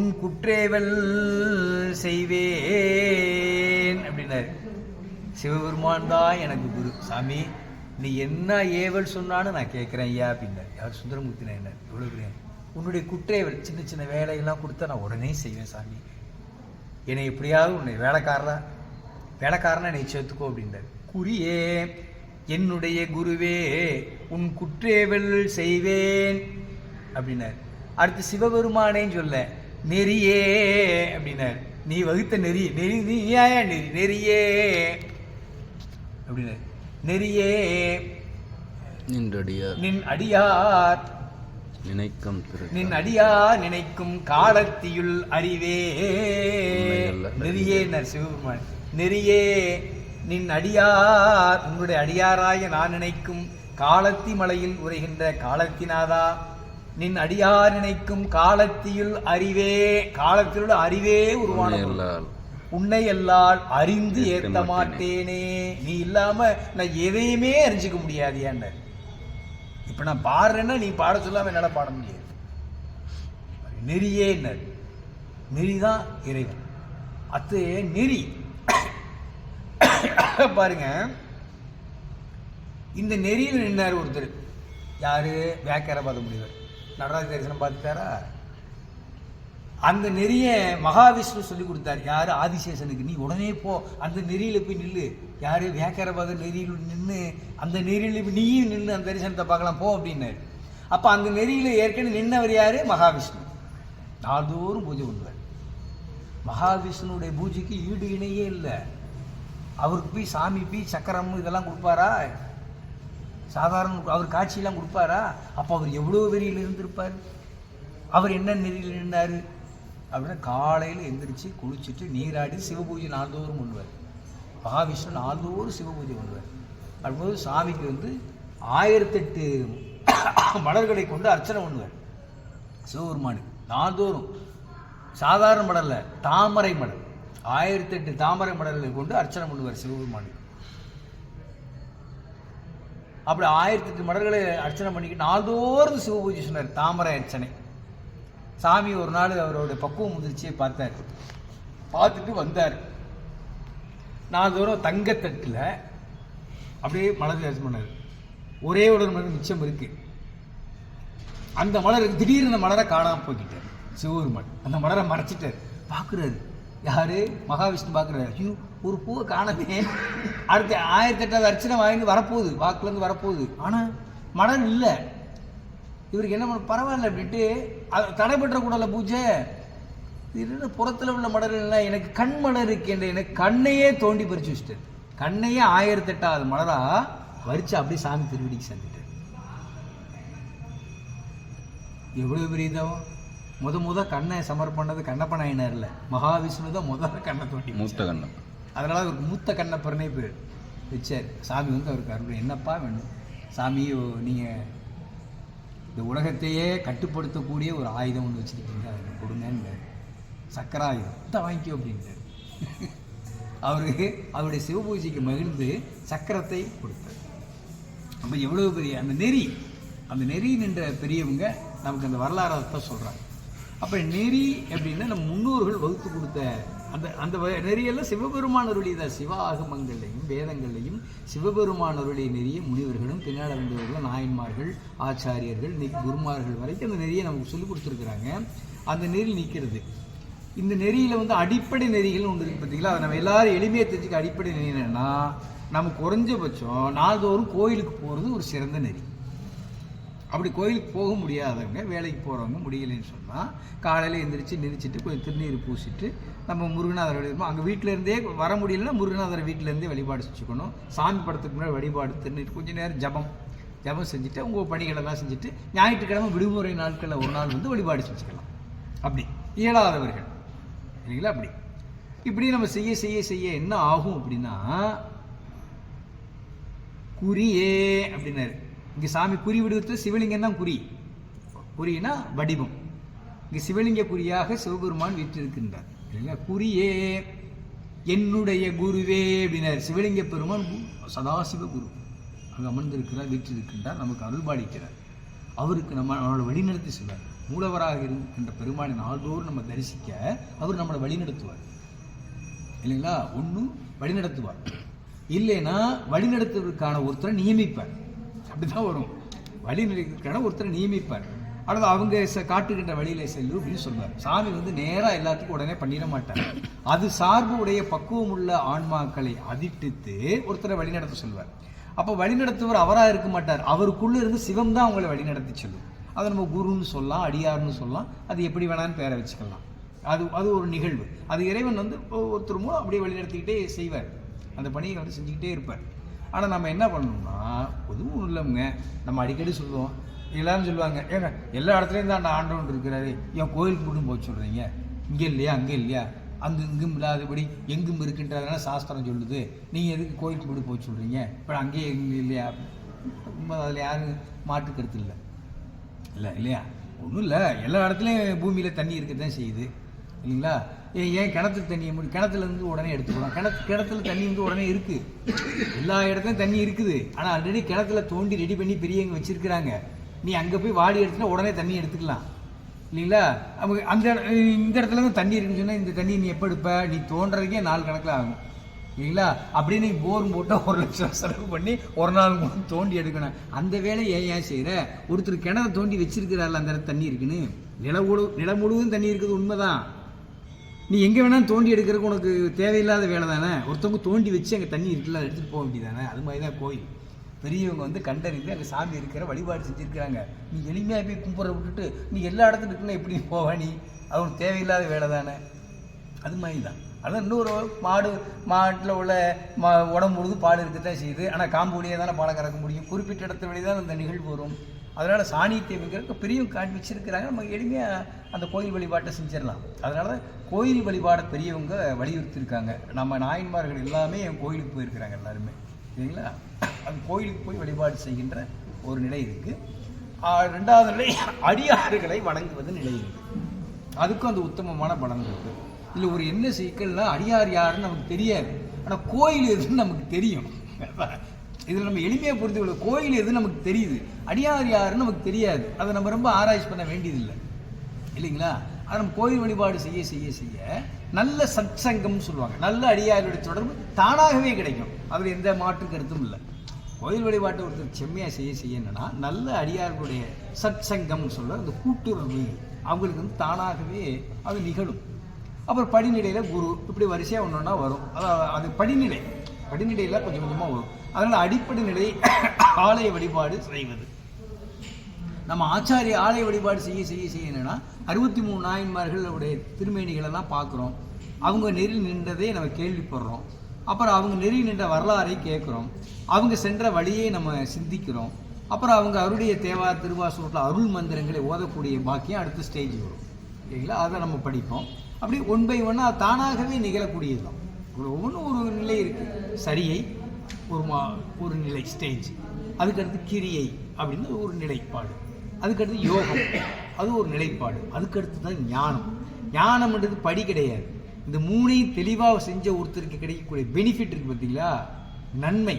உன் குற்றேவல் செய்வேன் அப்படின்னாரு. சிவபெருமான் தான் எனக்கு குரு. சாமி நீ என்ன ஏவல் சொன்னாலும் நான் கேட்குறேன் ஐயா அப்படின்னார். யார் சுந்தரமூர்த்தி என்ன எவ்வளோ பெரிய உன்னுடைய குற்றேவல் சின்ன சின்ன வேலையெல்லாம் கொடுத்தா நான் உடனே செய்வேன் சாமி. என்னை எப்படியாவது உன்னை வேலைக்காரரா வேலைக்காரனா என்னை சேர்த்துக்கோ அப்படின்றார் குறியே என்னுடைய குருவே உன் குற்றேவல் செய்வேன் அப்படின்னார். அடுத்து சிவபெருமானேன்னு சொல்ல நெறியே அப்படின்னார். நீ வகுத்த நெறி நெறி நீ ஏன் நெறி? நெறியே. அப்படின்னார். நெறியே. நின்றடியார் நின் அடியார். நினைக்கும் நின் அடியார் நினைக்கும் காலத்தியுள் அறிவே. நெறியே சிவபெருமான். நெறியே. நின் அடியார். உன்னுடைய அடியாராய நான் நினைக்கும் காலத்தி மலையில் உரைகின்ற காலத்தினாதா? நின் அடியார் நினைக்கும் காலத்தியுள் அறிவே காலத்திலுள்ள அறிவே உருவான உன்னை எல்லால் அறிந்து ஏத்த மாட்டேனே. நீ இல்லாம நான் எதையுமே அறிஞ்சுக்க முடியாது ஏன்னர் இப்ப நான் பாடுறேன்னா நீ பாட சொல்லாம என்னால பாட முடியாது. நெறியே நெறிதான் இறைவன். அத்து நெறி. பாருங்க. இந்த நெறியில் நின்னார் ஒருத்தர். யாரு? வியாக்கியார முடிவர் நடராஜ தரிசனம் பார்த்துட்டாரா? அந்த நெறிய மகாவிஷ்ணு சொல்லி கொடுத்தார். யார்? ஆதிசேஷனுக்கு. நீ உடனே போ. அந்த நெறியில் போய் நில்லு. யார்? வியாக்கியாரபாத நெறியில் நின்று அந்த நெறியில் போய் நீயும் நின்று அந்த தரிசனத்தை பார்க்கலாம். போ அப்படின்னாரு. அப்போ அந்த நெறியில் ஏற்கனவே நின்னவர் யார்? மகாவிஷ்ணு. நாள்தோறும் பூஜை பண்ணுவார். மகாவிஷ்ணுடைய பூஜைக்கு ஈடு இணையே இல்லை. அவருக்கு போய் சாமி போய் சக்கரம் இதெல்லாம் கொடுப்பாரா? சாதாரண அவர் காட்சியெல்லாம் கொடுப்பாரா? அப்போ அவர் எவ்வளோ வெறியில் இருந்திருப்பார்? அவர் என்ன நெறியில் நின்றாரு அப்படின்னா காலையில் எந்திரிச்சு குளிச்சுட்டு நீராடி சிவபூஜை நாள்தோறும் பண்ணுவார். மகாவிஷ்ணு நாள்தோறும் சிவபூஜை பண்ணுவார். அப்படிம்போது சாமிக்கு வந்து ஆயிரத்தெட்டு மலர்களை கொண்டு அர்ச்சனை பண்ணுவார். சிவபெருமானுக்கு. நாள்தோறும். சாதாரண மடலில் தாமரை மடல் ஆயிரத்தெட்டு தாமரை மடல்களை கொண்டு அர்ச்சனை பண்ணுவார் சிவபெருமானுக்கு. அப்படி ஆயிரத்தெட்டு மடல்களை அர்ச்சனை பண்ணிக்கிட்டு நாள்தோறும் சிவபூஜை சொன்னார் தாமரை அர்ச்சனை. சாமி ஒரு நாள் அவரோட பக்குவம் முதிர்ச்சியை பார்த்தார். பார்த்துட்டு வந்தார். நாள்தோறும் தங்கத்தட்டில் அப்படியே மலர் அர்ச்சனை பண்ணார். ஒரே ஒரு மலர் மிச்சம் இருக்குது அந்த மலர் திடீர்னு அந்த மலரை காணாமல் போய்கிட்டார் சிவபெருமான். அந்த மலரை மறைச்சிட்டார். பார்க்குறாரு. யாரு? மகாவிஷ்ணு பார்க்குறாரு ஐயோ ஒரு பூவை காணவே அடுத்த ஆயிரத்தி எட்டாவது அர்ச்சனை வாங்கி வரப்போகுது. வாக்குலேருந்து வரப்போகுது. ஆனால் மடன் இல்லை. இவருக்கு என்ன பண்ண பரவாயில்ல அப்படின்ட்டு அது தடைபற்றக்கூடாத பூஜை. இது புறத்தில் உள்ள மடல் இல்லை எனக்கு கண் மலர் இருக்கின்ற எனக்கு கண்ணையே தோண்டி பறிச்சு வச்சுட்டு கண்ணையே ஆயிரத்தெட்டாவது மலராக வரிச்சு அப்படியே சாமி திருவிடிக்கு சேர்ந்துட்டார். எவ்வளோ பெரிய தவம்? முத முத கண்ணை சமர் பண்ணது கண்ணப்ப நாயனார் இல்லை மகாவிஷ்ணு தான் முதல்ல கண்ணை தோண்டி மூத்த கண்ணன் அதனால அவருக்கு மூத்த கண்ணப்பர்னே பேர். வச்சார். சாமி வந்து அவருக்கு அருள். என்னப்பா வேணும்? சாமி நீங்கள் இந்த உலகத்தையே கட்டுப்படுத்தக்கூடிய ஒரு ஆயுதம் ஒன்று வச்சுருக்கீங்க. அதை கொடுங்கன்னு சக்கர ஆயுதம் இதை வாங்கிக்கோ அப்படின்ட்டார் அவருக்கு அவருடைய சிவபூஜைக்கு மகிழ்ந்து சக்கரத்தை கொடுத்தார். அப்போ எவ்வளவு பெரிய அந்த நெறி அந்த நெறி நின்ற பெரியவங்க நமக்கு அந்த வரலாறத்தை சொல்கிறாங்க அப்போ நெறி அப்படின்னா நம்ம முன்னோர்கள் வகுத்து கொடுத்த அந்த அந்த வ- நெறியெல்லாம் சிவபெருமான் அருளிய சிவ ஆகமங்களையும் வேதங்கள்லையும் சிவபெருமான் அருளிய நெறிய முனிவர்களும் பின்னால் வந்தவர்கள் நாயன்மார்கள் ஆச்சாரியர்கள் நி குருமார்கள் வரைக்கும் அந்த நெறியை நமக்கு சொல்லி கொடுத்துருக்குறாங்க. அந்த நெறி நிற்கிறது. இந்த நெறியில் வந்து அடிப்படை நெறிகள் ஒன்று இருக்குது பார்த்தீங்களா அதை நம்ம எல்லாரும் எளிமையாக தெரிஞ்சுக்க அடிப்படை நெறி என்னென்னா நம்ம குறைஞ்சபட்சம் நாள்தோறும் கோயிலுக்கு போகிறது ஒரு சிறந்த நெறி. அப்படி கோயிலுக்கு போக முடியாதவங்க வேலைக்கு போகிறவங்க முடியலைன்னு சொன்னால் காலையில் எந்திரிச்சு நிறுச்சிட்டு கொஞ்சம் திருநீர் பூசிட்டு நம்ம முருகநாதர் வழிபடுவோம் அங்கே வீட்டிலேருந்தே வர முடியலன்னா முருகநாதர் வீட்டிலேருந்தே வழிபாடு செஞ்சுக்கணும். சாமி படத்துக்கு முன்னாடி வழிபாடு திருநீர் கொஞ்சம் நேரம் ஜபம் ஜபம் செஞ்சுட்டு உங்கள் பணிகளெல்லாம் செஞ்சுட்டு ஞாயிற்றுக்கிழமை விடுமுறை நாட்களில் ஒரு நாள் வந்து வழிபாடு செஞ்சுக்கலாம். அப்படி. இயலாதவர்கள். இல்லைங்களா? அப்படி. இப்படி நம்ம செய்ய செய்ய செய்ய என்ன ஆகும் அப்படின்னா குறியே அப்படின்னாரு. இங்கே சாமி குறி விடுவது சிவலிங்கம் தான் குறி. குறினா வடிவம். இங்கே சிவலிங்க குறியாக சிவபெருமான் வீற்றிருக்கின்றார். இல்லைங்களா? குறியே. என்னுடைய குருவே அப்படின்னார். சிவலிங்க பெருமான் சதாசிவ குரு. அங்கே அமர்ந்திருக்கிறார் வீற்றிருக்கின்றார் நமக்கு அருள்பாடிக்கிறார் அவருக்கு நம்ம அவனோட வழிநடத்தி செல்வார் மூலவராக இருக்கின்ற பெருமானை நாள்தோறும் நம்ம தரிசிக்க அவர் நம்மளை வழிநடத்துவார். இல்லைங்களா? ஒன்று வழிநடத்துவார். இல்லைன்னா வழிநடத்துவதற்கான ஒருத்தரை நியமிப்பார். அப்படிதான் வரும். வழிநடத்துவதற்கான ஒருத்தரை நியமிப்பார். அல்லது அவங்க ச- காட்டுகின்ற வழியில் செல்லு அப்படின்னு சொல்வார். சாமி வந்து நேராக எல்லாத்துக்கும் உடனே பண்ணிட மாட்டார். அது சார்பு உடைய பக்குவம் உள்ள ஆன்மாக்களை அதிட்டித்து ஒருத்தரை வழிநடத்த சொல்வார். அப்போ வழிநடத்துவர் அவராக இருக்க மாட்டார். அவருக்குள்ளே இருந்து சிவம் தான் அவங்களை வழிநடத்தி சொல்லும். அதை நம்ம குருன்னு சொல்லலாம் அடியார்னு சொல்லலாம். அது எப்படி வேணாலும் பேரை வச்சுக்கலாம். அது அது ஒரு நிகழ்வு. அது இறைவன் வந்து ஒருத்தர் மூலம் அப்படியே வழிநடத்திக்கிட்டே செய்வார். அந்த பணியை வந்து செஞ்சுக்கிட்டே இருப்பார். ஆனால் நம்ம என்ன பண்ணணும்னா எதுவும் இல்லைங்க. நம்ம அடிக்கடி சொல்லுவோம். எல்லாரும் சொல்லுவாங்க ஏங்க எல்லா இடத்துலையும் தான் அந்த ஆண்டவன் இருக்கிறாரு. ஏன் கோயிலுக்கு மட்டும் போய் சொல்கிறீங்க இங்கே இல்லையா அங்கே இல்லையா? அங்கு இங்கும் இல்லாதபடி எங்கும் இருக்குன்றதுனால சாஸ்திரம் சொல்லுது. நீங்கள் எதுக்கு கோயிலுக்கு மட்டும் போய் சொல்கிறீங்க இப்போ அங்கேயே எங்கே இல்லையா? ரொம்ப அதில் யாரும் மாற்று கருத்து இல்லை. இல்லை இல்லையா? ஒன்றும் இல்லை. எல்லா இடத்துலையும் பூமியில் தண்ணி இருக்க தான் செய்யுது. இல்லைங்களா? ஏன் ஏன் கிணத்து தண்ணியை முடி கிணத்துல இருந்து உடனே எடுத்துக்கலாம் கிணத்து கிணத்துல தண்ணி வந்து உடனே இருக்கு. எல்லா இடத்துலையும் தண்ணி இருக்குது. ஆனால் ஆல்ரெடி கிணத்துல தோண்டி ரெடி பண்ணி பெரியவங்க வச்சிருக்கிறாங்க. நீ அங்கே போய் வாடி எடுத்துனா உடனே தண்ணி எடுத்துக்கலாம். இல்லைங்களா? அவங்க அந்த இந்த இடத்துல தான் தண்ணி இருக்குன்னு சொன்னால் இந்த தண்ணி நீ எப்போ எடுப்ப? நீ தோன்றதுக்கே நாலு கணக்கில் ஆகும். இல்லைங்களா? அப்படியே நீ போர் போட்டால் ஒரு லட்சம் செலவு பண்ணி ஒரு நாள் மூணு தோண்டி எடுக்கணும். அந்த வேலையை ஏன் ஏன் செய்கிற ஒருத்தர் கிணறு தோண்டி வச்சிருக்கிறாரில்ல அந்த இடத்துல தண்ணி இருக்குன்னு. நிலம் முழு நிலம் முழுவதும் தண்ணி இருக்குது உண்மைதான். நீ எங்கே வேணாலும் தோண்டி எடுக்கிறதுக்கு உனக்கு தேவையில்லாத வேலை தானே? ஒருத்தவங்க தோண்டி வச்சு அங்கே தண்ணி இருக்குல்ல எடுத்துகிட்டு போக வேண்டியதானே அது மாதிரி தான் கோயில். பெரியவங்க வந்து கண்டறிந்து அங்கே சாமி இருக்கிற வழிபாடு செஞ்சுருக்கிறாங்க. நீ எளிமையாக போய் கும்பிட்ற விட்டுட்டு நீ எல்லா இடத்துல இருக்குன்னா எப்படி போவா நீ? அது உனக்கு தேவையில்லாத வேலை தானே? அது மாதிரி தான் அதான் இன்னொரு மாடு மாட்டில் உள்ள மா உடம்பு பொழுது பாடு இருக்க தான் செய்யுது. ஆனால் காம்பு வழியாக தானே பாடம் கறக்க முடியும்? குறிப்பிட்ட இடத்து வழி தான் அந்த நிகழ்வு வரும். அதனால் சாணியத்தைங்கிறதுக்கு பெரியவங்க காட்டி வச்சிருக்கிறாங்க. நம்ம எளிமையாக அந்த கோயில் வழிபாட்டை செஞ்சிடலாம். அதனால தான் கோயில் வழிபாடை பெரியவங்க வலியுறுத்தியிருக்காங்க. நம்ம நாயன்மார்கள் எல்லாமே கோயிலுக்கு போயிருக்கிறாங்க எல்லாருமே. சரிங்களா? அது கோயிலுக்கு போய் வழிபாடு செய்கின்ற ஒரு நிலை இருக்குது ரெண்டாவது நிலை அடியாறுகளை வணங்குவது நிலை இருக்குது அதுக்கும் அந்த உத்தமமான பலன் இருக்குது இல்லை ஒரு என்ன சிக்கல்னா அடியார் யாருன்னு நமக்கு தெரியாது. ஆனால் கோயில் எதுன்னு நமக்கு தெரியும். இதில் நம்ம எளிமையாக புரிந்து கொள்ள கோயில் எது நமக்கு தெரியுது? அடியார் யாருன்னு நமக்கு தெரியாது. அதை நம்ம ரொம்ப ஆராய்ச்சி பண்ண வேண்டியதில்லை. இல்லைங்களா? அதை நம்ம கோயில் வழிபாடு செய்ய செய்ய செய்ய நல்ல சத்சங்கம்னு சொல்லுவாங்க. நல்ல அடியாருடைய தொடர்பு தானாகவே கிடைக்கும். அதில் எந்த மாற்று கருத்தும் இல்லை. கோயில் வழிபாட்டை ஒருத்தர் செம்மையாக செய்ய செய்ய என்னன்னா நல்ல அடியார்களுடைய சத்சங்கம்னு சொல்ல அந்த கூட்டுறவு அவங்களுக்கு வந்து தானாகவே அது நிகழும். அப்புறம் படிநிலையில் குரு. இப்படி வரிசையாக ஒன்று ஒன்றா வரும். அதாவது அது படிநிலை. படிநிலையில் கொஞ்சம் கொஞ்சமாக வரும். அதனால் அடிப்படை நிலை ஆலய வழிபாடு செய்வது. நம்ம ஆச்சாரிய ஆலய வழிபாடு செய்ய செய்ய செய்ய என்னென்னா அறுபத்தி மூணு நாயன்மார்களுடைய திருமேனிகளெல்லாம் பார்க்குறோம். அவங்க நெறி நின்றதே நம்ம கேள்விப்படுறோம். அப்புறம் அவங்க நெறி நின்ற வரலாறை கேட்குறோம். அவங்க சென்ற வழியை நம்ம சிந்திக்கிறோம். அப்புறம் அவங்க அவருடைய தேவா திருவாசூரில் அருள் மந்திரங்களை ஓதக்கூடிய பாக்கியம் அடுத்த ஸ்டேஜ் வரும். இல்லைங்களா அதை நம்ம படிப்போம். அப்படி ஒன் பை ஒன்னாக தானாகவே நிகழக்கூடியது தான் ஒவ்வொன்றும் ஒரு நிலை இருக்குது சரியை ஒரு மா ஒரு நிலை ஸ்டேஜ் அதுக்கடுத்து கிரியை அப்படின்னு ஒரு நிலைப்பாடு. அதுக்கடுத்து யோகம் அது ஒரு நிலைப்பாடு. அதுக்கடுத்து தான் ஞானம். ஞானம்ன்றது படி கிடையாது. இந்த மூணையும் தெளிவாக செஞ்ச ஒருத்தருக்கு கிடைக்கக்கூடிய பெனிஃபிட் இருக்குது பார்த்தீங்களா நன்மை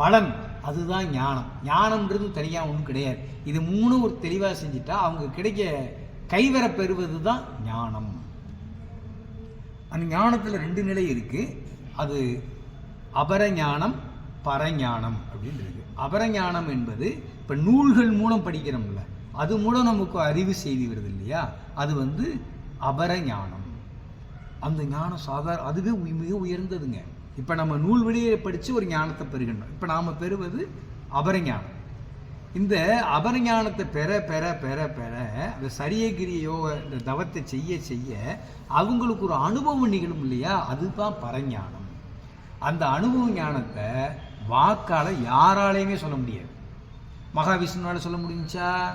பலன். அதுதான் ஞானம். ஞானம்ன்றது தனியாக ஒன்றும் கிடையாது. இது மூணும் ஒரு தெளிவாக செஞ்சுட்டா அவங்க கிடைக்க கைவர பெறுவது தான் ஞானம். அந்த ஞானத்தில் ரெண்டு நிலை இருக்கு. அது அபரஞானம் பரஞானம் அப்படின்னு இருக்கு. அபரஞானம் என்பது இப்போ நூல்கள் மூலம் படிக்கிறோம்ல அது மூலம் நமக்கு அறிவு செய்தி வருது இல்லையா? அது வந்து அபரஞானம். அந்த ஞானம் சாதாரண அதுவே மிக உயர்ந்ததுங்க. இப்போ நம்ம நூல் வழியை படித்து ஒரு ஞானத்தை பெறுகின்றோம். இப்போ நாம் பெறுவது அபரஞானம். இந்த அபரிஞானத்தை பெற பெற பெற பெற அந்த சரியகிரிய யோக இந்த தவத்தை செய்ய செய்ய அவங்களுக்கு ஒரு அனுபவம் நிகழும் இல்லையா? அதுதான் பரஞானம். அந்த அனுபவ ஞானத்தை வாக்கால் யாராலையுமே சொல்ல முடியாது. மகாவிஷ்ணுவால சொல்ல முடிஞ்சா?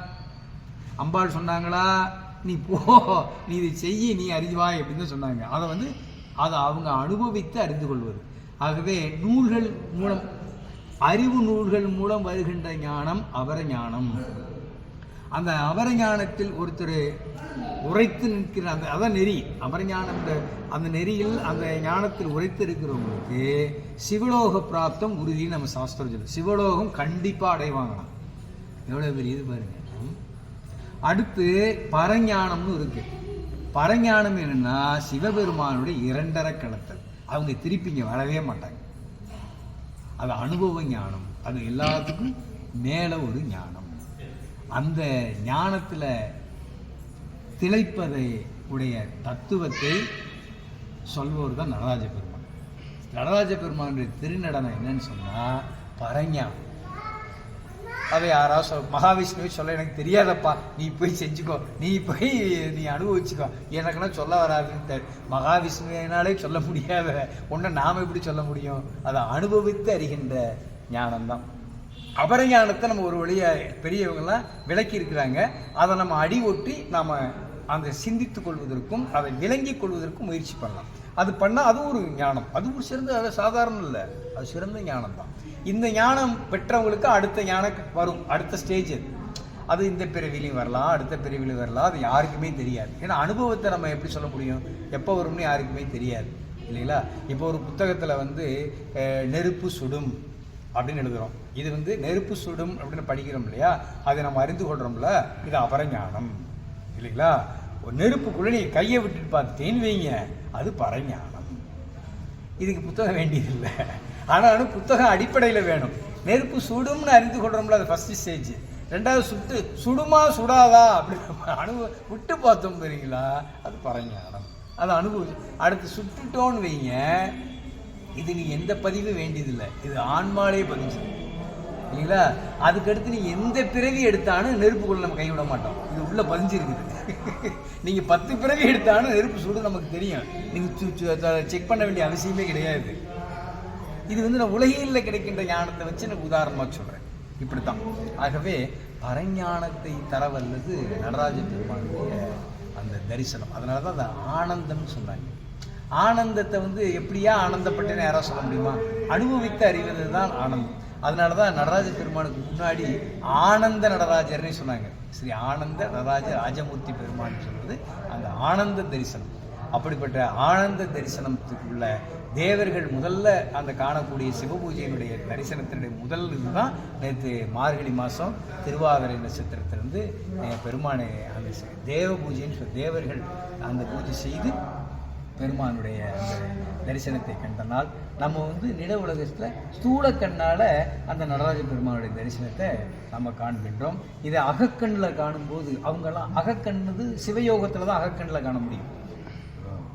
அம்பாள் சொன்னாங்களா? நீ போ நீ இதை செய்ய நீ அறிவாய் அப்படின்னு சொன்னாங்க. அதை வந்து அதை அவங்க அனுபவித்து அறிந்து கொள்வது. ஆகவே நூல்கள் மூலம் அறிவு நூல்கள் மூலம் வருகின்ற ஞானம் அவர ஞானம். அந்த அவர ஞானத்தில் ஒருத்தர் உரைத்து நிற்கிற அந்த அதான் நெறி. அபரஞானம் என்ற அந்த நெறியில் அந்த ஞானத்தில் உரைத்து இருக்கிறவங்களுக்கு சிவலோக பிராப்தம் உறுதின்னு நம்ம சாஸ்திரம் சொல்லுவோம் சிவலோகம் கண்டிப்பாக அடைவாங்களாம் எவ்வளோ பெரிய இது பாருங்க. அடுத்து பரஞானம்னு இருக்கு. பரஞானம் என்னன்னா சிவபெருமானுடைய இரண்டரை கலத்தல் அவங்க திருப்பி இங்கே வரவே மாட்டாங்க. அது அனுபவ ஞானம். அது எல்லாத்துக்கும் மேலே ஒரு ஞானம். அந்த ஞானத்தில் திளைப்பதை உடைய தத்துவத்தை சொல்வோர் தான் நடராஜ பெருமான். நடராஜ பெருமானுடைய திருநடனம் என்னன்னு சொன்னால் பரஞ்ஞானம் அதை யாராவது சொல் மகாவிஷ்ணுவை சொல்ல எனக்கு தெரியாதப்பா. நீ போய் செஞ்சுக்கோ. நீ போய் நீ அனுபவிச்சுக்கோ. எனக்குன்னா சொல்ல வராதுன்னு மகாவிஷ்ணுவினாலே சொல்ல முடியாத ஒன்றை நாம் எப்படி சொல்ல முடியும்? அதை அனுபவித்து அறிகின்ற ஞானம்தான். அபரஞானத்தை நம்ம ஒரு வழியாக பெரியவங்கள்லாம் விளக்கி இருக்கிறாங்க அதை நம்ம அடி ஒட்டி நாம் அந்த சிந்தித்து கொள்வதற்கும் அதை விளங்கிக் கொள்வதற்கும் முயற்சி பண்ணலாம். அது பண்ணால் அது ஒரு ஞானம். அது ஒரு சிறந்த அது சாதாரணம் இல்லை. அது சிறந்த ஞானம் தான் இந்த ஞானம் பெற்றவங்களுக்கு அடுத்த ஞானம் வரும் அடுத்த ஸ்டேஜ் அது. அது இந்த பிறவிலையும் வரலாம் அடுத்த பிறவிலையும் வரலாம் அது யாருக்குமே தெரியாது. ஏன்னா அனுபவத்தை நம்ம எப்படி சொல்ல முடியும்? எப்போ வரும்னு யாருக்குமே தெரியாது இல்லைங்களா? இப்போ ஒரு புத்தகத்தில் வந்து நெருப்பு சுடும் அப்படின்னு எழுதுகிறோம் இது வந்து நெருப்பு சுடும் அப்படின்னு படிக்கிறோம் இல்லையா? அதை நம்ம அறிந்து கொள்றோம்ல இது அபரஞானம் இல்லைங்களா? ஒரு நெருப்பு நீ கையை விட்டுட்டு பார்த்துட்டேன்னு வைங்க அது பரஞானம். இதுக்கு புத்தகம் வேண்டியதில்லை. ஆனாலும் புத்தகம் அடிப்படையில் வேணும். நெருப்பு சுடும்னு அறிந்து கொள்றோம்ல அது ஃபஸ்ட்டு ஸ்டேஜ் ரெண்டாவது சுட்டு சுடுமா சுடாதா? அப்படின்னு அனுபவம் அனுபவ விட்டு பார்த்தோம் தெரியுங்களா? அது பரஞானம். அது அனுபவம் அடுத்து சுட்டுட்டோன்னு வைங்க. இது நீ எந்த பதிவு வேண்டியதில்லை. இது ஆன்மாலே பதிஞ்சு. இல்லைங்களா? அதுக்கடுத்து நீ எந்த பிறவி எடுத்தாலும் நெருப்புக்குள்ள நம்ம கைவிட மாட்டோம். இது உள்ள பதிஞ்சிருக்குது. நீங்கள் பத்து பிறவி எடுத்தாலும் நெருப்பு சுடு நமக்கு தெரியும். நீங்கள் செக் பண்ண வேண்டிய அவசியமே கிடையாது. இது வந்து நான் உலகில் கிடைக்கின்ற ஞானத்தை வச்சு எனக்கு உதாரணமாக சொல்றேன். இப்படித்தான். ஆகவே பரஞானத்தை தரவல்லது நடராஜ பெருமானுடைய அந்த தரிசனம். அதனால தான் அந்த ஆனந்தம்னு சொன்னாங்க. ஆனந்தத்தை வந்து எப்படியா ஆனந்தப்பட்டேன்னு யாராவது சொல்ல முடியுமா? அனுபவித்து அறிவது தான் ஆனந்தம். அதனால தான் நடராஜ பெருமானுக்கு முன்னாடி ஆனந்த நடராஜர்னே சொன்னாங்க. ஸ்ரீ ஆனந்த நடராஜ ராஜமூர்த்தி பெருமான் சொல்வது அந்த ஆனந்த தரிசனம். அப்படிப்பட்ட ஆனந்த தரிசனத்துக்குள்ள தேவர்கள் முதல்ல அந்த காணக்கூடிய சிவபூஜையினுடைய தரிசனத்தினுடைய முதல் இதுதான் நேற்று மார்கழி மாதம் திருவாதிரை நட்சத்திரத்திலிருந்து பெருமானை அந்த தேவ பூஜைன்னு சொல்லி தேவர்கள் அந்த பூஜை செய்து பெருமானுடைய அந்த தரிசனத்தை கண்ட நாள் நம்ம வந்து நில உலகத்தில் ஸ்தூல கண்ணால் அந்த நடராஜ பெருமானுடைய தரிசனத்தை நம்ம காண்கின்றோம். இதை அகக்கண்ணில் காணும்போது அவங்கெல்லாம் அகக்கண்ணது சிவயோகத்தில் தான் அகக்கண்ணில் காண முடியும்.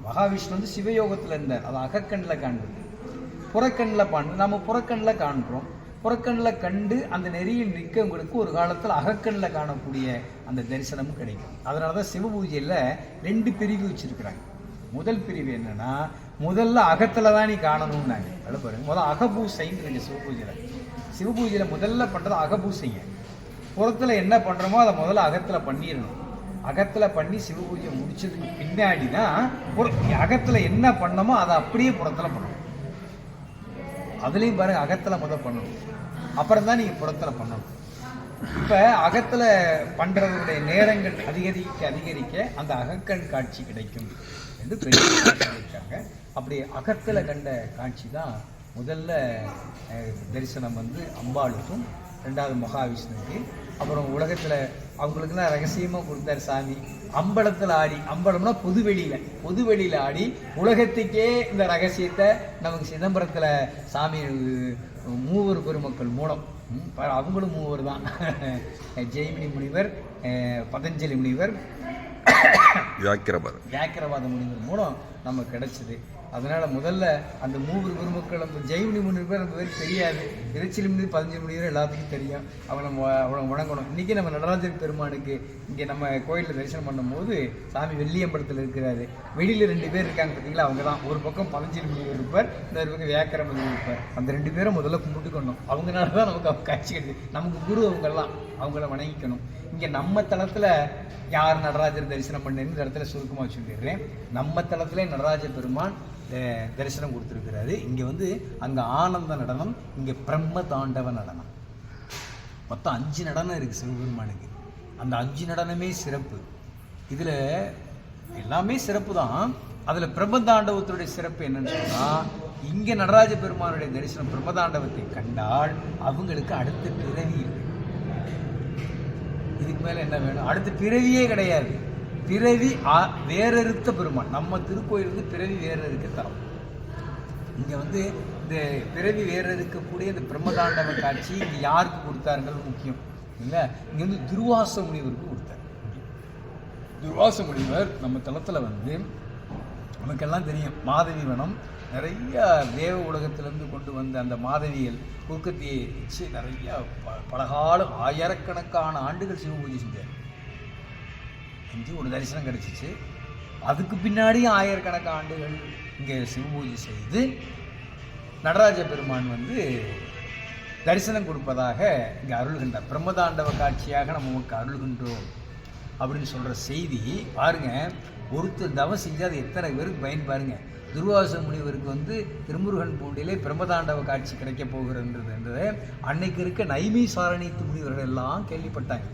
மகாவிஷ்ணு வந்து சிவயோகத்தில் இருந்தார் அது அகக்கண்ணில் காண்பது. புறக்கண்ணில் பாண்டு நம்ம புறக்கண்ணில் காண்றோம். புறக்கண்ணில் கண்டு அந்த நெறியில் நிற்கவங்களுக்கு ஒரு காலத்தில் அகக்கண்ணில் காணக்கூடிய அந்த தரிசனமும் கிடைக்கும். அதனால தான் சிவ பூஜையில் ரெண்டு பிரிவு வச்சுருக்கிறாங்க. முதல் பிரிவு என்னன்னா முதல்ல அகத்தில் தான் நீ காணணும்னாங்க. அதில் பாருங்க முதல்ல அகபூசைன்னு இருக்கு சிவ பூஜையில். முதல்ல பண்ணுறது அகபூசைங்க. புறத்தில் என்ன பண்ணுறோமோ அதை முதல்ல அகத்தில் பண்ணிடணும். அகத்தில் பண்ணி சிவபூஜை முடிச்சதுக்கு பின்னாடி தான் புற அகத்தில் என்ன பண்ணமோ அதை அப்படியே புறத்தில் பண்ணணும். அதுலேயும் பாருங்கள் அகத்தில் முத பண்ணணும். அப்புறம் தான் நீங்கள் புறத்தில் பண்ணணும். இப்போ அகத்தில் பண்ணுறதுடைய நேரங்கள் அதிகரிக்க அதிகரிக்க அந்த அகக்கண் காட்சி கிடைக்கும் என்று பெரியவர்கள் சொல்லியிருக்காங்க. அப்படி அகத்தில் கண்ட காட்சி தான் முதல்ல தரிசனம் வந்து அம்பாளுக்கும் ரெண்டாவது மகாவிஷ்ணுவுக்கு. அப்புறம் உலகத்தில் அவங்களுக்குலாம் ரகசியமாக கொடுத்தாரு சாமி. அம்பலத்தில் ஆடி அம்பலம்னா பொதுவெளியில் பொதுவெளியில் ஆடி உலகத்துக்கே இந்த ரகசியத்தை நமக்கு சிதம்பரத்தில் சாமி மூவர் பெருமக்கள் மூலம். அவங்களும் மூவர் தான். ஜெய்மினி முனிவர் பதஞ்சலி முனிவர் வியாக்கிரபாதம். வியாக்கிரவாத முனிவர் மூலம் நமக்கு கிடைச்சது. அதனால முதல்ல அந்த மூன்று பெருமக்கள் அந்த மூணு பேர் அந்த பேர் தெரியாது. திருச்சிலி முனிவர் பதினஞ்சு முனிவர் எல்லாத்துக்கும் தெரியும். அவனை அவனை வணங்கணும். இன்றைக்கி நம்ம நடராஜர் பெருமானுக்கு இங்கே நம்ம கோயிலில் தரிசனம் பண்ணும்போது சாமி வெள்ளியம்பலத்தில் இருக்கிறாரு. வெளியில் ரெண்டு பேர் இருக்காங்க பார்த்தீங்களா அவங்க தான் ஒரு பக்கம் பதினஞ்சு முனிவர் இருப்பார் இன்னொரு பக்கம் வியாக்கிர இருப்பார். அந்த ரெண்டு பேரும் முதல்ல கும்பிட்டுக்கணும் அவங்களால தான் நமக்கு அவங்க காட்சி கிடைக்குது. நமக்கு குரு அவங்கெல்லாம் அவங்கள வணங்கிக்கணும். இங்கே நம்ம தளத்தில் யார் நடராஜர் தரிசனம் பண்ணுன்னு இந்த இடத்துல சுருக்கமாக சொல்லிடுறேன் நம்ம தளத்திலே நடராஜ பெருமான் தரிசனம் கொடுத்துருக்கிறாரு. இங்கே வந்து அங்கே ஆனந்த நடனம் இங்கே பிரம்ம தாண்டவ நடனம். மொத்தம் அஞ்சு நடனம் இருக்குது சிவபெருமானுக்கு. அந்த அஞ்சு நடனமே சிறப்பு. இதில் எல்லாமே சிறப்பு தான். அதில் பிரம்மதாண்டவத்துடைய சிறப்பு என்னன்னு சொன்னால் இங்கே நடராஜ பெருமானுடைய தரிசனம் பிரம்மதாண்டவத்தை கண்டால் அவங்களுக்கு அடுத்த பிறவி இதுக்கு மேலே என்ன வேணும்? அடுத்த பிறவியே கிடையாது. பிறவி ஆ- வேறறுத்த பெருமான். நம்ம திருக்கோயில் வந்து பிறவி வேறறுக்க தரம் இங்கே வந்து இந்த பிறவி வேறறுக்கக்கூடிய இந்த பிரம்மதாண்டவ காட்சி இங்கே யாருக்கு கொடுத்தாருங்கிறது முக்கியம். இல்லை? இங்கே வந்து துர்வாச முனிவருக்கு கொடுத்தார். துர்வாச முனிவர் நம்ம தளத்தில் வந்து நமக்கெல்லாம் தெரியும். மாதவி வனம் நிறைய தேவ உலகத்திலேருந்து கொண்டு வந்த அந்த மாதவியல் குறுக்கத்தியை வச்சு நிறைய ப- பலகாலம் ஆயிரக்கணக்கான ஆண்டுகள் சிவ பூஜை செஞ்சார். செஞ்சு ஒரு தரிசனம் கிடைச்சிச்சு. அதுக்கு பின்னாடியும் ஆயிரக்கணக்கான ஆண்டுகள் இங்கே சிவபூஜை செய்து நடராஜ பெருமான் வந்து தரிசனம் கொடுப்பதாக இங்கே அருள்கின்ற பிரம்மதாண்டவ காட்சியாக நம்ம நமக்கு அருள்கின்றோம் அப்படின்னு சொல்கிற செய்தி பாருங்கள் ஒருத்தர் தவம் செஞ்சால் அது எத்தனை பேருக்கு பயன் பாருங்கள் துர்வாச முனிவருக்கு வந்து திருமுருகன் பூண்டிலே பிரம்மதாண்டவ காட்சி கிடைக்க போகிறதுன்றது என்றது அன்னைக்கு இருக்க நைமி சாரணித்து முனிவர்கள் எல்லாம் கேள்விப்பட்டாங்க.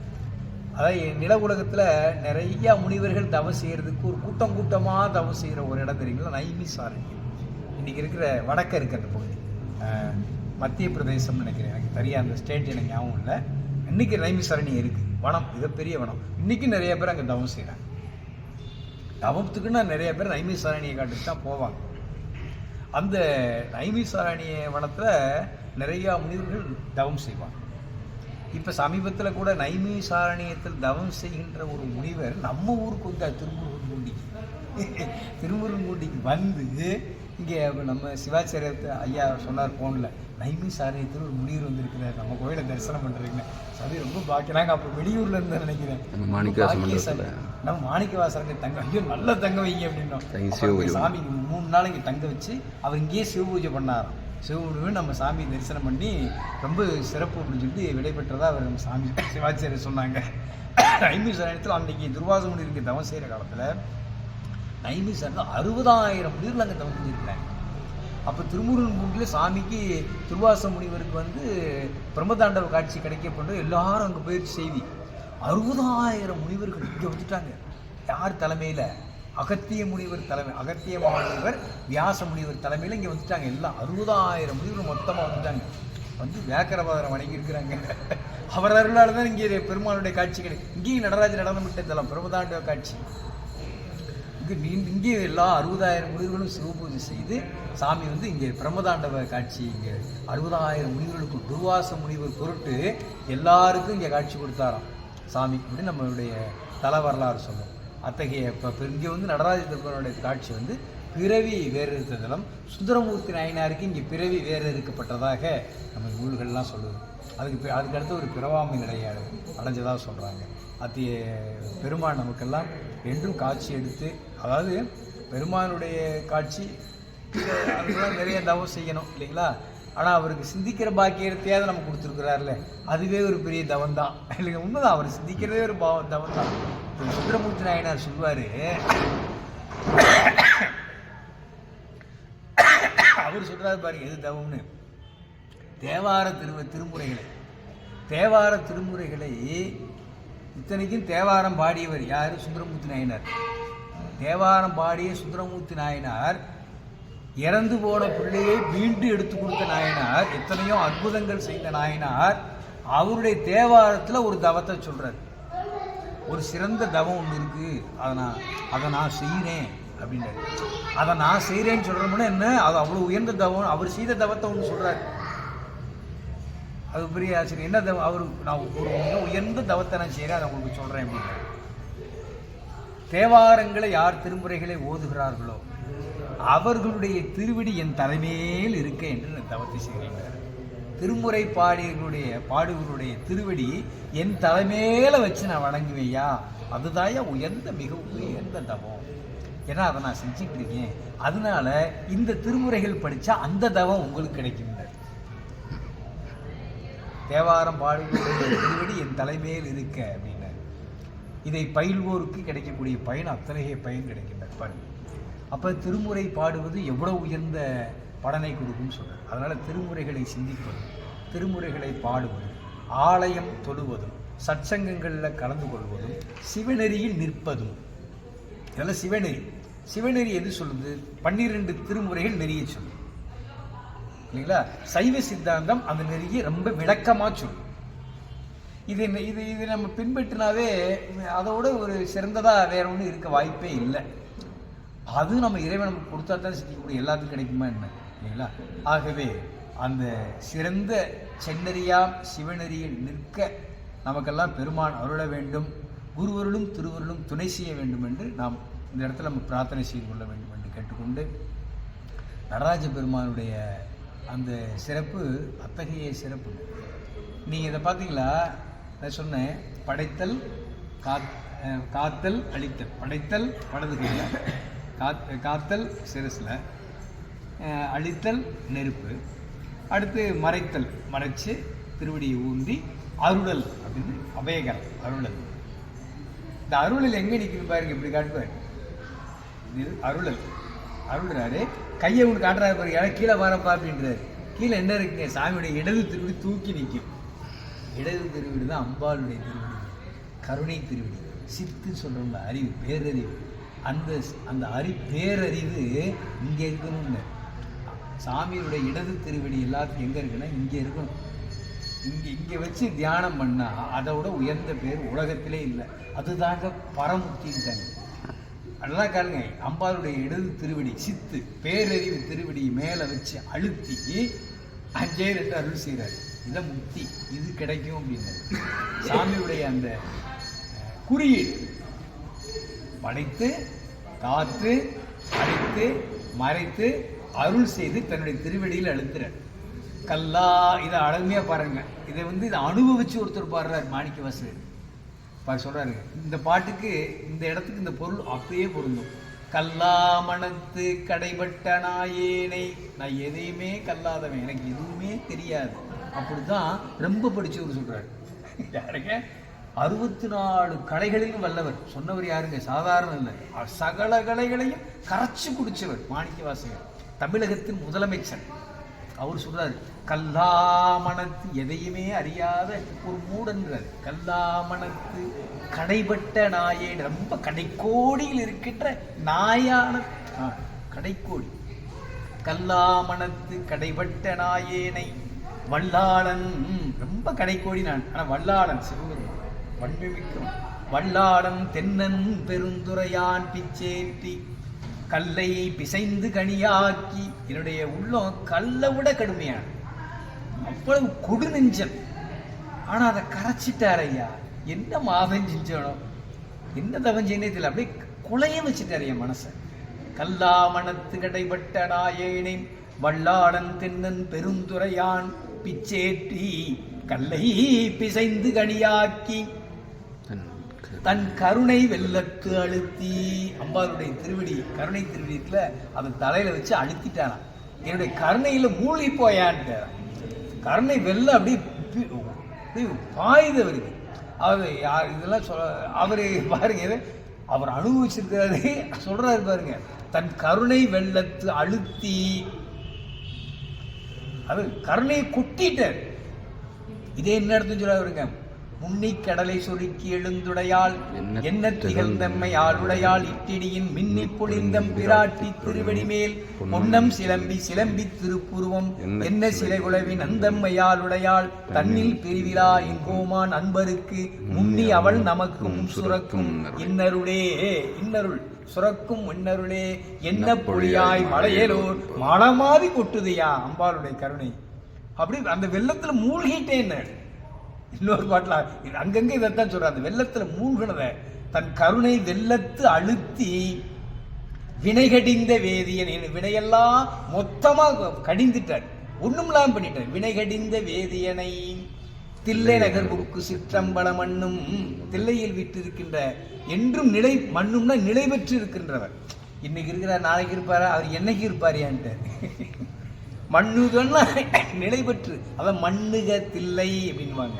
அதாவது நில உலகத்தில் நிறைய முனிவர்கள் தவம் செய்கிறதுக்கு ஒரு கூட்டம் கூட்டமாக தவம் செய்கிற ஒரு இடம் தெரியுங்களா? நைமி சாரணி இன்றைக்கி இருக்கிற வடக்க இருக்கிற அந்த பகுதி. மத்திய பிரதேசம்னு நினைக்கிறேன். எனக்கு சரியா அந்த ஸ்டேட் எனக்கு ஞாபகம் இல்லை. இன்றைக்கி நைமி சாரணி இருக்குது வனம் மிகப்பெரிய வனம். இன்றைக்கும் நிறைய பேர் அங்கே தவம் செய்கிறாங்க தவத்துக்குன்னா நிறைய பேர் நைமி சாரணியை காட்டுக்கு தான் போவாங்க. அந்த நைமி சாரணிய வனத்தில் நிறையா முனிவர்கள் தவம் செய்வாங்க. இப்போ சமீபத்தில் கூட நைமி சாரணியத்தில் தவம் செய்கின்ற ஒரு முனிவர் நம்ம ஊருக்கு வந்தார் திருமுருகன்குண்டிக்கு. திருமுருகன்குண்டிக்கு வந்து இங்கே நம்ம சிவாச்சாரியத்தை ஐயா சொன்னார் ஃபோனில் நைமி சாரணியத்தில் ஒரு முனிவர் வந்திருக்கிறார். நம்ம கோயிலை தரிசனம் பண்ணுறீங்க சரி ரொம்ப பாக்கி நாங்கள் அப்போ வெளியூர்ல இருந்து நினைக்கிறேன். நம்ம. நம்ம மாணிக்கவாசரங்க தங்க ஐயோ நல்ல தங்க வைங்க அப்படின்னோம். சாமி மூணு நாள் இங்கே தங்க வச்சு அவர் இங்கேயே சிவபூஜை பண்ணாராம். சிவபூஜை நம்ம சாமி தரிசனம் பண்ணி ரொம்ப சிறப்பு அப்படின்னு சொல்லி விடைபெற்றதா அவர் நம்ம சாமி சிவாச்சாரியர் சொன்னாங்க. நைமி சரணத்தில் அன்னைக்கு துர்வாச இருக்க தவம் செய்கிற காலத்தில். நைமி அறுபதாயிரம் பேரில் அங்கே தவம் செஞ்சுருக்கிறாங்க அப்போ திருமுருகன் குண்டில் சாமிக்கு துர்வாச முனிவருக்கு வந்து பிரம்மதாண்டவ காட்சி கிடைக்கப்பட்டு எல்லாரும் அங்கே போயிடுச்சு செய்தி. அறுபதாயிரம் முனிவர்கள் இங்கே வந்துட்டாங்க. யார் தலைமையில்? அகத்திய முனிவர் தலைமை அகத்திய முனிவர் வியாச முனிவர் தலைமையில் இங்கே வந்துட்டாங்க. எல்லாம் அறுபதாயிரம் முனிவர் மொத்தமாக வந்துட்டாங்க. வந்து வேக்கரபாதரம் வணங்கி இருக்கிறாங்க அவர் அருளால் தான் இங்கே பெருமாளுடைய காட்சி கிடைக்கும் இங்கேயும் நடராஜர் நடனம் விட்ட தலம் பிரம்மதாண்டவ காட்சி. இங்கே நீ இங்கே எல்லா அறுபதாயிரம் முனிவர்களும் சிவபூஜை செய்து சாமி வந்து இங்கே பிரம்மதாண்டவ காட்சி இங்கே அறுபதாயிரம் முனிவர்களுக்கு துர்வாச முனிவர் பொருட்டு எல்லாருக்கும் இங்கே காட்சி கொடுத்தாராம். சாமி அப்படின்னு நம்மளுடைய தலை வரலாறு சொல்லும். அத்தகைய இப்போ இங்கே வந்து நடராஜ திருப்பனுடைய காட்சி வந்து பிறவி வேறு சுந்தரமூர்த்தி நாயனாருக்கு இங்கே பிறவி வேறறுக்கப்பட்டதாக நம்ம நூல்கள்லாம் சொல்லுது. அதுக்கு அதுக்கடுத்து அதுக்கு அடுத்து ஒரு பிறவாமை நிலையை அடைஞ்சதாக சொல்கிறாங்க அத்திய பெருமான் நமக்கெல்லாம் என்றும் காட்சி எடுத்து அதாவது பெருமானுடைய காட்சி அதுக்கெல்லாம் நிறைய தவம் செய்யணும் இல்லைங்களா? ஆனால் அவருக்கு சிந்திக்கிற பாக்கியத்தையாவது நம்ம கொடுத்துருக்குறாருல அதுவே ஒரு பெரிய தவம் தான் இல்லைங்க உண்மைதான் அவர் சிந்திக்கிறதே ஒரு பாவம் தவம் தான் சுந்தரமூர்த்தி நாயனார் சொல்வார் அவர் சொல்கிறாரு பாருங்க எது தவம்னு. தேவார திரு திருமுறைகளை. தேவார திருமுறைகளை இத்தனைக்கும் தேவாரம் பாடியவர் யார்? சுந்தரமூர்த்தி நாயனார். தேவாரம் பாடிய சுந்தரமூர்த்தி நாயனார் இறந்து போன பிள்ளையை மீண்டு எடுத்து கொடுத்த நாயனார் எத்தனையோ அற்புதங்கள் செய்த நாயனார் அவருடைய தேவாரத்தில் ஒரு தவத்தை சொல்கிறார் ஒரு சிறந்த தவம் ஒன்று இருக்குது அதை நான் அதை நான் செய்கிறேன் அப்படின்னாரு அதை நான் செய்கிறேன்னு சொல்கிறோம்னா என்ன? அது அவ்வளோ உயர்ந்த தவம். அவர் செய்த தவத்தை ஒன்று சொல்கிறார் அது பெரிய ஆச்சரியம். என்ன தவம்? அவர் நான் ஒரு மிக உயர்ந்த தவத்தை நான் செய்கிறேன் அதை உங்களுக்கு சொல்கிறேன் அப்படின்னாரு தேவாரங்களை யார் திருமுறைகளை ஓதுகிறார்களோ அவர்களுடைய திருவிடி என் தலைமையில் இருக்க என்று நான் தவத்தை செய்கிறேன். திருமுறை பாடியர்களுடைய பாடுகளுடைய திருவடி என் தலைமையில வச்சு நான் வணங்குவேயா அதுதாயா உயர்ந்த மிக உயர்ந்த தவம். ஏன்னா அதை நான் செஞ்சுட்டு இருக்கேன். அதனால இந்த திருமுறைகள் படித்தா அந்த தவம் உங்களுக்கு கிடைக்கும் தேவாரம் பாடுகளுடைய திருவடி என் தலைமையில் இருக்க அப்படின்னார் இதை பயில்வோருக்கு கிடைக்கக்கூடிய பயன் அத்தகைய பயன் கிடைக்கின்றது பாருங்க. அப்போ திருமுறை பாடுவது எவ்வளோ உயர்ந்த படனை கொடுக்கும்னு சொல்கிறார் அதனால் திருமுறைகளை சிந்திப்பது திருமுறைகளை பாடுவது ஆலயம் தொழுவதும் சற்சங்கங்களில் கலந்து கொள்வதும் சிவநெறியில் நிற்பதும். இதெல்லாம் சிவநெறி. சிவநெறி எது சொல்லுது? பன்னிரெண்டு திருமுறைகள் நெறிய சொல்லுது. இல்லைங்களா? சைவ சித்தாந்தம் அந்த நெறியை ரொம்ப விளக்கமாக சொல்லும் இது என்ன? இது இது நம்ம பின்பற்றினாவே அதோட ஒரு சிறந்ததாக வேற ஒன்றும் இருக்க வாய்ப்பே இல்லை. அது நம்ம இறைவன் நமக்கு கொடுத்தா தான் சிந்திக்கக்கூடிய எல்லாத்துக்கும் கிடைக்குமா என்ன? இல்லைங்களா? ஆகவே அந்த சிறந்த சென்னறியாம் சிவநெறியில் நிற்க நமக்கெல்லாம் பெருமான் அருள வேண்டும் குருவருளும் திருவருளும் துணை செய்ய வேண்டும் என்று நாம் இந்த இடத்துல நம்ம பிரார்த்தனை செய்து கொள்ள வேண்டும் என்று கேட்டுக்கொண்டு நடராஜ பெருமானுடைய அந்த சிறப்பு அத்தகைய சிறப்பு. நீங்கள் இதை பார்த்தீங்களா? நான் சொன்னேன் படைத்தல் காத் காத்தல் அழித்தல். படைத்தல் வலது கையில் காத் காத்தல் சிரசில் அழித்தல் நெருப்பு அடுத்து மறைத்தல் மறைச்சு திருவடியை ஊன்றி அருளல் அப்படின்னு அபயகரம் அருளல். இந்த அருளல் எங்கே நிற்குது பாருங்க இப்படி காட்டுவார் இது அருளல். அருள்றாரு கையை உங்களுக்கு காட்டுறாரு பாருங்க ஏன்னா கீழே வரப்பா அப்படின்றாரு. கீழே என்ன இருக்குங்க சாமியுடைய இடது திருவிடி தூக்கி நிற்கும். இடது திருவிடி தான் அம்பாளுடைய திருவிடி கருணை திருவிடி சித்து சொல்கிறோம்ல அறிவு பேரறிவு. அந்த அந்த அறி பேரறிவு இங்கே இருக்கணும்னு. சாமியுடைய இடது திருவடி எல்லாத்துக்கும் எங்கே இருக்குன்னா இங்கே இருக்கணும். இங்கே இங்கே வச்சு தியானம் பண்ணால் அதை விட உயர்ந்த பேர் உலகத்திலே இல்லை. அதுதாங்க பரமுக்தின்ட்டாங்க நல்லா காருங்க அம்பாளுடைய இடது திருவடி சித்து பேரறிவு திருவடி மேலே வச்சு அழுத்தி அஞ்சே ரெண்டு அருள் செய்கிறார் இதை முக்தி இது கிடைக்கும் அப்படின்னு சாமியுடைய அந்த குறியீடு. படைத்து காத்து அழித்து மறைத்து அருள் செய்து தன்னுடைய திருவடியில் அழுத்துறார் கல்லா இதை அழகுமையாக பாருங்க. இதை வந்து இதை அனுபவிச்சு ஒருத்தர் பாடுறார் மாணிக்க வாசு பா சொல்கிறாரு இந்த பாட்டுக்கு இந்த இடத்துக்கு இந்த பொருள் அப்படியே பொருந்தும். கல்லா மனத்து கடைபட்ட நாயேனை நான் எதையுமே கல்லாதவன் எனக்கு எதுவுமே தெரியாது. அப்படி தான் ரொம்ப படிச்சவர் சொல்கிறாரு யாருங்க? அறுபத்தி நாலு கலைகளிலும் வல்லவர். சொன்னவர் யாருங்க? சாதாரண இல்லை. சகல கலைகளையும் கரைச்சி குடிச்சவர் மாணிக்க வாசகர் தமிழகத்தின் முதலமைச்சர். அவர் சொல்றாரு கல்லாமணத்து எதையுமே அறியாத ஒரு மூடன்றார். கல்லாமணத்து கடைபட்ட நாயே ரொம்ப கடைக்கோடியில் இருக்கின்ற நாயான கடைக்கோடி. கல்லாமணத்து கடைபட்ட நாயேனை வல்லாளன் ம், ரொம்ப கடைக்கோடி நான். ஆனா வல்லாளன் சிவபெருமான் வன்மிமிக்கும் வல்லாளன் தென்னன் பெருந்துரையான் பிச்சேற்றி கல்லை பிசைந்து கனியாக்கி என்னுடைய உள்ளம் கல்லை விட கடுமையான அவ்வளவு கொடு நெஞ்சம் ஆனா அதை கரைச்சிட்டார் ஐயா. என்ன மாதம் செஞ்சனோ? என்ன தவம் தெரியல. அப்படியே குலைய வச்சுட்டார் என் மனசை. கல்லா மனத்து கடைப்பட்ட நாயேனை வல்லாளன் தென்னன் பெருந்துரையான் பிச்சேற்றி கல்லை பிசைந்து கனியாக்கி தன் கருணை வெள்ளத்து அழுத்தி அம்பாளுடைய திருவடி கருணை திருவடியத்தில் அதை தலையில் வச்சு அழுத்திட்டானா என்னுடைய கருணையில் மூழ்கி போயான்ட்டு கருணை வெள்ள அப்படியே அப்படியே பாயுது அவருக்கு. அவர் யார் இதெல்லாம் சொல்ல அவர் பாருங்க அவர் அனுபவிச்சிருக்கிறாரு சொல்கிறாரு பாருங்க. தன் கருணை வெள்ளத்து அழுத்தி. அவர் கருணையை கொட்டிட்டார். இதே என்ன இடத்துல சொல்கிறாருங்க முன்னி கடலை சொருக்கி எழுந்துடையாள். என்ன திகழ்ந்தம்மை ஆளுடையாள் இட்டிடியின் மின்னி பொழிந்தம் பிராட்டி திருவடி மேல். பொன்னம் சிலம்பி சிலம்பி திருப்புருவம். என்ன என்ன சிலை? குலவின் அந்தம்மையாளுடையாள் தன்னில் பிரிவிழா எங்கோமான் அன்பருக்கு. முன்னி அவள் நமக்கும் சுரக்கும் இன்னருளே இன்னருள். சுரக்கும் இன்னருளே. என்ன பொழியாய் மலையலோர். மலமாதி கொட்டுதையா அம்பாளுடைய கருணை. அப்படி அந்த வெள்ளத்துல மூழ்கிட்டேன்னு இன்னொரு பாட்டில் இது இதைத்தான் சொல்கிறார் அந்த வெள்ளத்துல மூழ்கினதை தன் கருணை வெள்ளத்து அழுத்தி வினைகடிந்த வேதியன் வினையெல்லாம் மொத்தமா கடிந்துட்டார். ஒண்ணும்லாம் பண்ணிட்டார். வினைகடிந்த வேதியனை தில்லை நகர்வுக்கு சிற்றம்பல மண்ணும் தில்லையில் விட்டிருக்கின்ற என்றும் நிலை மண்ணும்னா நிலை பெற்று இருக்கின்றவர். இன்னைக்கு இருக்கிறார் நாளைக்கு இருப்பாரா? அவர் என்னைக்கு இருப்பாரியான்ட்டு மண்ணுகன்னா நிலை பெற்று அதான் மண்ணுக தில்லை அப்படின்வாங்க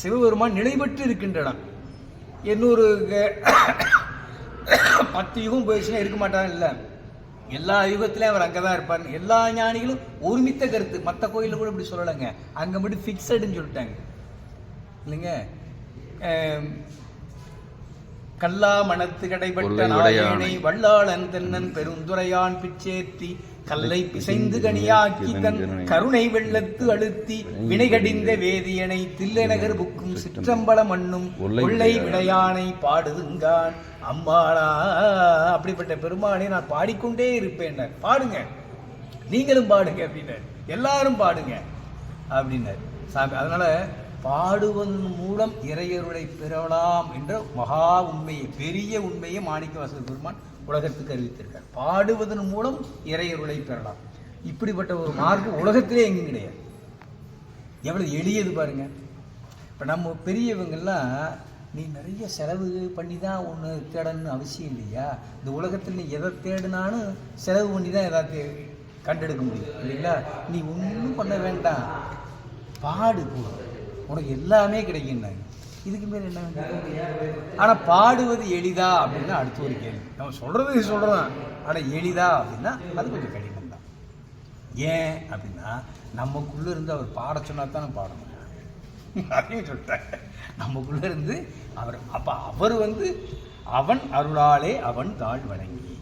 சிவபெருமான் நிலை பெற்று இருக்கின்ற இடம் இன்னொரு பத்து யுகம் போயிடுச்சுன்னா இருக்க மாட்டாங்க இல்லை. எல்லா யுகத்திலையும் அவர் அங்கே தான் இருப்பார். எல்லா ஞானிகளும் ஒருமித்த கருத்து. மற்ற கோயிலில் கூட இப்படி சொல்லலைங்க. அங்கே மட்டும் ஃபிக்ஸடுன்னு சொல்லிட்டாங்க. இல்லைங்க? கல்லா மனத்து கடைபட்ட நாயனை. வல்லாளன் தென்னன் பெருந்துரையான் பிச்சேற்றி கல்லை பிசைந்து கனியாக்கி தன் கருணை வெள்ளத்து அழுத்தி வினைகடிந்த வேதியனை தில்லைநகர் புக்கும் சிற்றம்பல மண்ணும் கொள்ளை விடையானை பாடுதுங்கான். அம்மாளா அப்படிப்பட்ட பெருமானை நான் பாடிக்கொண்டே இருப்பேன் பாடுங்க. நீங்களும் பாடுங்க அப்படின்னாரு. எல்லாரும் பாடுங்க அப்படின்னாரு. சாமி அதனால பாடுவதன் மூலம் இறையருளை பெறலாம் என்ற மகா உண்மையை பெரிய உண்மையை மாணிக்க வாசக பெருமான் உலகத்துக்கு அறிவித்திருக்கார். பாடுவதன் மூலம் இறையருளை பெறலாம். இப்படிப்பட்ட ஒரு மார்க்கம் உலகத்திலே எங்கேயும் கிடையாது. எவ்வளவு எளியது பாருங்க. இப்போ நம்ம பெரியவங்கள்லாம் நீ நிறைய செலவு பண்ணி தான் ஒன்று தேடணும்னு அவசியம் இல்லையா? இந்த உலகத்தில் நீ எதை தேடினாலும் செலவு பண்ணி தான் எதாவது கண்டெடுக்க முடியும். இல்லைங்களா? நீ ஒன்றும் பண்ண வேண்டாம். பாடு போதும் உனக்கு எல்லாமே கிடைக்குன்னாங்க இதுக்கு மேலே என்ன ஆனால் பாடுவது எளிதா அப்படின்னா அடுத்த ஒரு கேள்வி. நம்ம சொல்கிறது சொல்கிறோம் ஆனால் எளிதா அப்படின்னா அது கொஞ்சம் கடினம் தான் ஏன் அப்படின்னா நமக்குள்ள இருந்து அவர் பாட சொன்னா தான் பாடணும். அதையும் சொல்லிட்டேன் நமக்குள்ள இருந்து அவர் அப்ப அவர் வந்து அவன் அருளாலே அவன் தாழ் வணங்கி.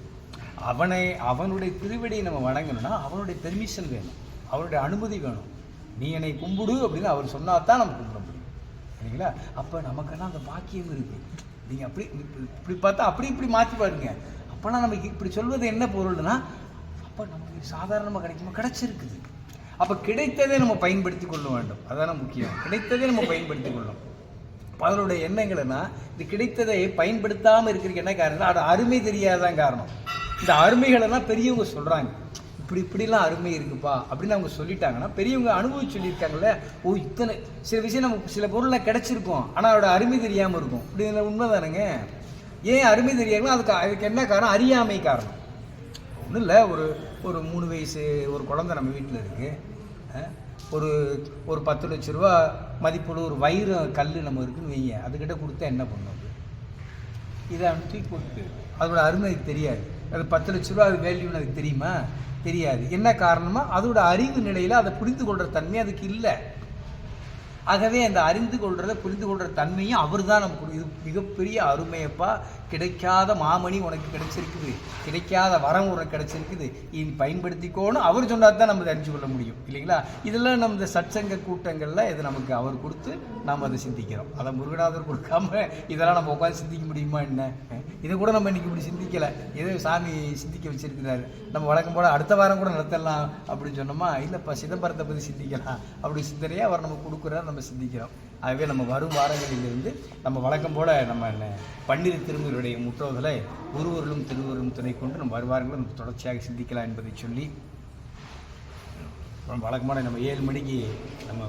அவனை அவனுடைய திருவடியை நம்ம வணங்கணும்னா அவனுடைய பெர்மிஷன் வேணும். அவருடைய அனுமதி வேணும். நீ என்னை கும்பிடு அப்படின்னு அவர் சொன்னா தான் நம்ம கும்பிட சரிங்களா அப்போ நமக்கெல்லாம் அந்த பாக்கியம் இருக்கு. நீங்க அப்படி இப்படி- பார்த்தா அப்படி இப்படி மாற்றி பாருங்க. அப்போனா நமக்கு இப்படி சொல்வது என்ன பொருள்னா அப்போ நமக்கு சாதாரணமாக கிடைக்குமா கிடைச்சிருக்குது. அப்போ கிடைத்ததை நம்ம பயன்படுத்தி கொள்ள வேண்டும். அதான முக்கியம். கிடைத்ததே நம்ம பயன்படுத்தி கொள்ளும் அதனுடைய எண்ணங்கள்னா இது கிடைத்ததை பயன்படுத்தாமல் இருக்கிறதுக்கு என்ன காரணம்? அது அருமை தெரியாதான் காரணம். இந்த அருமைகளெல்லாம் பெரியவங்க சொல்கிறாங்க இப்படி இப்படிலாம் அருமை இருக்குப்பா அப்படின்னு அவங்க சொல்லிட்டாங்கன்னா பெரியவங்க அனுபவிச்சு சொல்லியிருக்காங்கல்ல ஓ இத்தனை சில விஷயம் நமக்கு சில பொருள்லாம் கிடச்சிருக்கும் ஆனால் அதோட அருமை தெரியாமல் இருக்கும். இப்படி உண்மை தானேங்க ஏன் அருமை தெரியாமல் அதுக்கு அதுக்கு என்ன காரணம்? அறியாமை காரணம். ஒன்றும் இல்லை ஒரு ஒரு மூணு வயசு ஒரு குழந்தை நம்ம வீட்டில் இருக்குது ஒரு ஒரு பத்து லட்ச ரூபா மதிப்புள்ள ஒரு வயிறு கல் நம்ம இருக்குன்னு வைங்க அதுக்கிட்ட கொடுத்தா என்ன பண்ணும் இதை அவன் தூக்கி போட்டு அதோட அருமை அதுக்கு தெரியாது. அது பத்து லட்ச ரூபா அது வேல்யூன்னு அதுக்கு தெரியுமா? தெரியாது. என்ன காரணமா அதோட அறிவு நிலையில் அதை புரிந்து கொள்கிற தன்மை அதுக்கு இல்லை. ஆகவே அந்த அறிந்து கொள்றத புரிந்து கொள்ற தன்மையும் அவர் தான் நமக்கு இது மிகப்பெரிய அருமையப்பா. கிடைக்காத மாமணி உனக்கு கிடைச்சிருக்குது. கிடைக்காத வரம் உனக்கு கிடைச்சிருக்குது. இனி பயன்படுத்திக்கோன்னு அவர் சொன்னா தான் நம்ம அறிஞ்சு கொள்ள முடியும். இல்லைங்களா? இதெல்லாம் நம்ம இந்த சட்சங்க கூட்டங்களில் இது நமக்கு அவர் கொடுத்து நாம் அதை சிந்திக்கிறோம். அதை முருகநாதர் கொடுக்காம இதெல்லாம் நம்ம உட்காந்து சிந்திக்க முடியுமா என்ன? இதை கூட நம்ம இன்னைக்கு இப்படி சிந்திக்கலை. ஏதோ சாமி சிந்திக்க வச்சிருக்கிறாரு. நம்ம வழக்கம் போல அடுத்த வாரம் கூட நடத்தலாம் அப்படின்னு சொன்னோமா? இல்லைப்பா சிதம்பரத்தை பற்றி சிந்திக்கலாம். அப்படி சிந்தனையே அவர் நமக்கு கொடுக்குறாரு. நம்ம சிந்திக்கிறோம். ஆகவே நம்ம வரும் வாரங்களிலிருந்து நம்ம வழக்கம் போல நம்ம என்ன பன்னிரு திருமுறையுடைய முற்றோதலை ஒருவர்களும் திருவருளும் துணை கொண்டு நம்ம வருவார்களும் நம்ம தொடர்ச்சியாக சிந்திக்கலாம் என்பதை சொல்லி வழக்கமான நம்ம ஏழு மணிக்கு நம்ம